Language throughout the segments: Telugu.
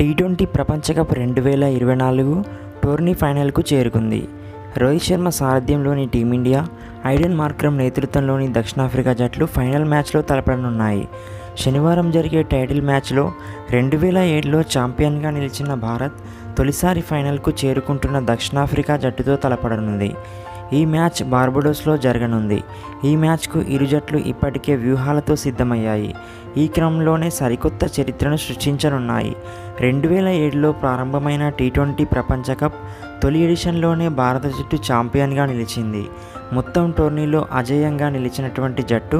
టీ ట్వంటీ ప్రపంచ కప్ రెండు వేల ఇరవై నాలుగు టోర్నీ ఫైనల్కు చేరుకుంది. రోహిత్ శర్మ సారథ్యంలోని టీమిండియా ఐడెన్ మార్క్రమ్ నేతృత్వంలోని దక్షిణాఫ్రికా జట్లు ఫైనల్ మ్యాచ్లో తలపడనున్నాయి. శనివారం జరిగే టైటిల్ మ్యాచ్లో రెండు వేల ఏడులో ఛాంపియన్గా నిలిచిన భారత్ తొలిసారి ఫైనల్కు చేరుకుంటున్న దక్షిణాఫ్రికా జట్టుతో తలపడనుంది. ఈ మ్యాచ్ బార్బడోస్లో జరగనుంది. ఈ మ్యాచ్కు ఇరు జట్లు ఇప్పటికే వ్యూహాలతో సిద్ధమయ్యాయి. ఈ క్రమంలోనే సరికొత్త చరిత్రను సృష్టించనున్నాయి. రెండు వేల ఏడులో ప్రారంభమైన టీ ట్వంటీ ప్రపంచ కప్ తొలి ఎడిషన్లోనే భారత జట్టు ఛాంపియన్గా నిలిచింది. మొత్తం టోర్నీలో అజేయంగా నిలిచినటువంటి జట్టు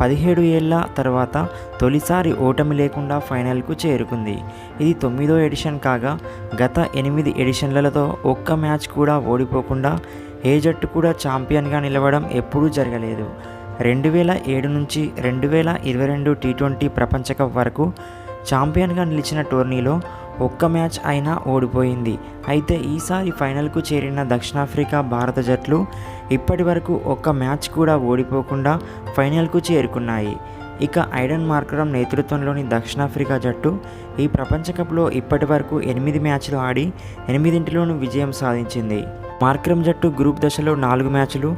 పదిహేడు ఏళ్ళ తర్వాత తొలిసారి ఓటమి లేకుండా ఫైనల్కు చేరుకుంది. ఇది తొమ్మిదో ఎడిషన్ కాగా గత ఎనిమిది ఎడిషన్లతో ఒక్క మ్యాచ్ కూడా ఓడిపోకుండా ఏ జట్టు కూడా ఛాంపియన్గా నిలవడం ఎప్పుడూ జరగలేదు. రెండు వేల ఏడు నుంచి రెండు వేల ఇరవై రెండు టీ ట్వంటీ ప్రపంచ కప్ వరకు ఛాంపియన్గా నిలిచిన టోర్నీలో ఒక్క మ్యాచ్ అయినా ఓడిపోయింది. అయితే ఈసారి ఫైనల్కు చేరిన దక్షిణాఫ్రికా భారత జట్లు ఇప్పటి వరకు ఒక్క మ్యాచ్ కూడా ఓడిపోకుండా ఫైనల్కు చేరుకున్నాయి. ఇక ఐడన్ మార్కరం నేతృత్వంలోని దక్షిణాఫ్రికా జట్టు ఈ ప్రపంచ కప్లో ఇప్పటి వరకు ఎనిమిది మ్యాచ్లు ఆడి ఎనిమిదింటిలోనూ విజయం సాధించింది. మార్క్రమ్ జట్టు గ్రూప్ దశలో నాలుగు మ్యాచ్లు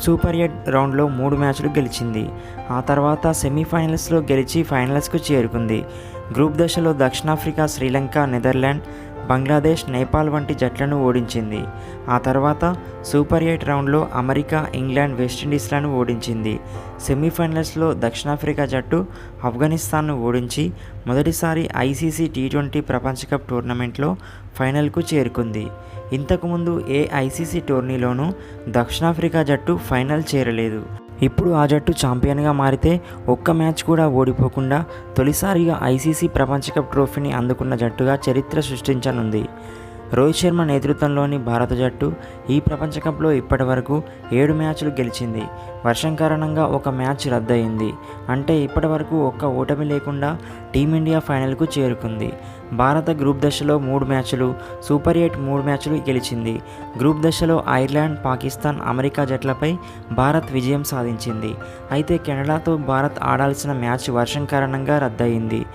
సూపర్ ఎయిట్ రౌండ్లో మూడు మ్యాచ్లు గెలిచింది. ఆ తర్వాత సెమీఫైనల్స్లో గెలిచి ఫైనల్స్కు చేరుకుంది. గ్రూప్ దశలో దక్షిణాఫ్రికా శ్రీలంక నెదర్లాండ్ బంగ్లాదేశ్ నేపాల్ వంటి జట్లను ఓడించింది. ఆ తర్వాత సూపర్ ఎయిట్ రౌండ్లో అమెరికా ఇంగ్లాండ్ వెస్టిండీస్లను ఓడించింది. సెమీఫైనల్స్లో దక్షిణాఫ్రికా జట్టు ఆఫ్ఘనిస్తాన్ను ఓడించి మొదటిసారి ఐసీసీ టీ ట్వంటీ ప్రపంచ కప్ టోర్నమెంట్లో ఫైనల్కు చేరుకుంది. ఇంతకుముందు ఏ ఐసీసీ టోర్నీలోనూ దక్షిణాఫ్రికా జట్టు ఫైనల్ చేరలేదు. ఇప్పుడు ఆ జట్టు ఛాంపియన్గా మారితే ఒక్క మ్యాచ్ కూడా ఓడిపోకుండా తొలిసారిగా ఐసీసీ ప్రపంచ కప్ ట్రోఫీని అందుకున్న జట్టుగా చరిత్ర సృష్టించనుంది. రోహిత్ శర్మ నేతృత్వంలోని భారత జట్టు ఈ ప్రపంచ కప్లో ఇప్పటి వరకు ఏడు మ్యాచ్లు గెలిచింది. వర్షం కారణంగా ఒక మ్యాచ్ రద్దయింది. అంటే ఇప్పటి వరకు ఒక్క ఓటమి లేకుండా టీమిండియా ఫైనల్కు చేరుకుంది. భారత గ్రూప్ దశలో మూడు మ్యాచ్లు సూపర్ ఎయిట్ మూడు మ్యాచ్లు గెలిచింది. గ్రూప్ దశలో ఐర్లాండ్ పాకిస్తాన్ అమెరికా జట్లపై భారత్ విజయం సాధించింది. అయితే కెనడాతో భారత్ ఆడాల్సిన మ్యాచ్ వర్షం కారణంగా రద్దయింది.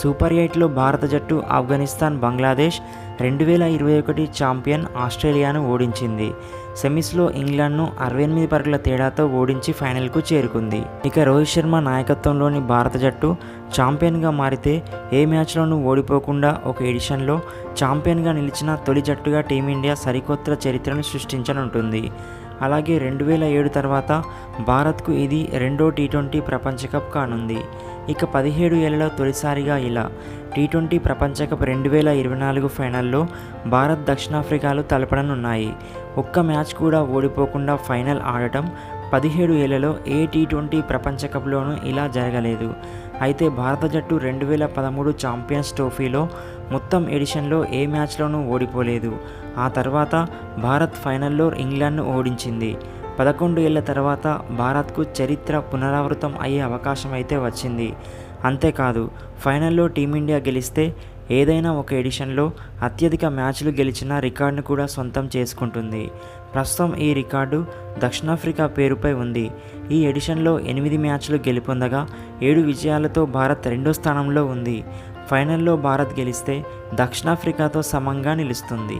సూపర్ ఎయిట్లో భారత జట్టు ఆఫ్ఘనిస్తాన్ బంగ్లాదేశ్ రెండు వేల ఇరవై ఒకటి ఛాంపియన్ ఆస్ట్రేలియాను ఓడించింది. సెమీస్లో ఇంగ్లాండ్ను అరవై ఎనిమిది పరుగుల తేడాతో ఓడించి ఫైనల్కు చేరుకుంది. ఇక రోహిత్ శర్మ నాయకత్వంలోని భారత జట్టు ఛాంపియన్గా మారితే ఏ మ్యాచ్లోనూ ఓడిపోకుండా ఒక ఎడిషన్లో ఛాంపియన్గా నిలిచిన తొలి జట్టుగా టీమిండియా సరికొత్త చరిత్రను సృష్టించనుంటుంది. అలాగే రెండు వేల ఏడు తర్వాత భారత్కు ఇది రెండో టీ ట్వంటీ ప్రపంచ కప్ కానుంది. ఇక పదిహేడు ఏళ్ళలో తొలిసారిగా ఇలా. టీ ట్వంటీ ప్రపంచ కప్ రెండు వేల ఇరవై నాలుగు ఫైనల్లో భారత్ దక్షిణాఫ్రికాలు తలపడనున్నాయి. ఒక్క మ్యాచ్ కూడా ఓడిపోకుండా ఫైనల్ ఆడటం పదిహేడు ఏళ్ళలో ఏ టీ ట్వంటీ ప్రపంచ కప్లోనూ ఇలా జరగలేదు. అయితే భారత జట్టు రెండు వేల పదమూడు ఛాంపియన్స్ ట్రోఫీలో మొత్తం ఎడిషన్లో ఏ మ్యాచ్లోనూ ఓడిపోలేదు. ఆ తర్వాత భారత్ ఫైనల్లో ఇంగ్లాండ్ను ఓడించింది. పదకొండు ఏళ్ళ తర్వాత భారత్కు చరిత్ర పునరావృతం అయ్యే అవకాశం అయితే వచ్చింది. అంతేకాదు ఫైనల్లో టీమిండియా గెలిస్తే ఏదైనా ఒక ఎడిషన్లో అత్యధిక మ్యాచ్లు గెలిచిన రికార్డును కూడా సొంతం చేసుకుంటుంది. ప్రస్తుతం ఈ రికార్డు దక్షిణాఫ్రికా పేరుపై ఉంది. ఈ ఎడిషన్లో ఎనిమిది మ్యాచ్లు గెలుపొందగా ఏడు విజయాలతో భారత్ రెండో స్థానంలో ఉంది. ఫైనల్లో భారత్ గెలిస్తే దక్షిణాఫ్రికాతో సమంగా నిలుస్తుంది.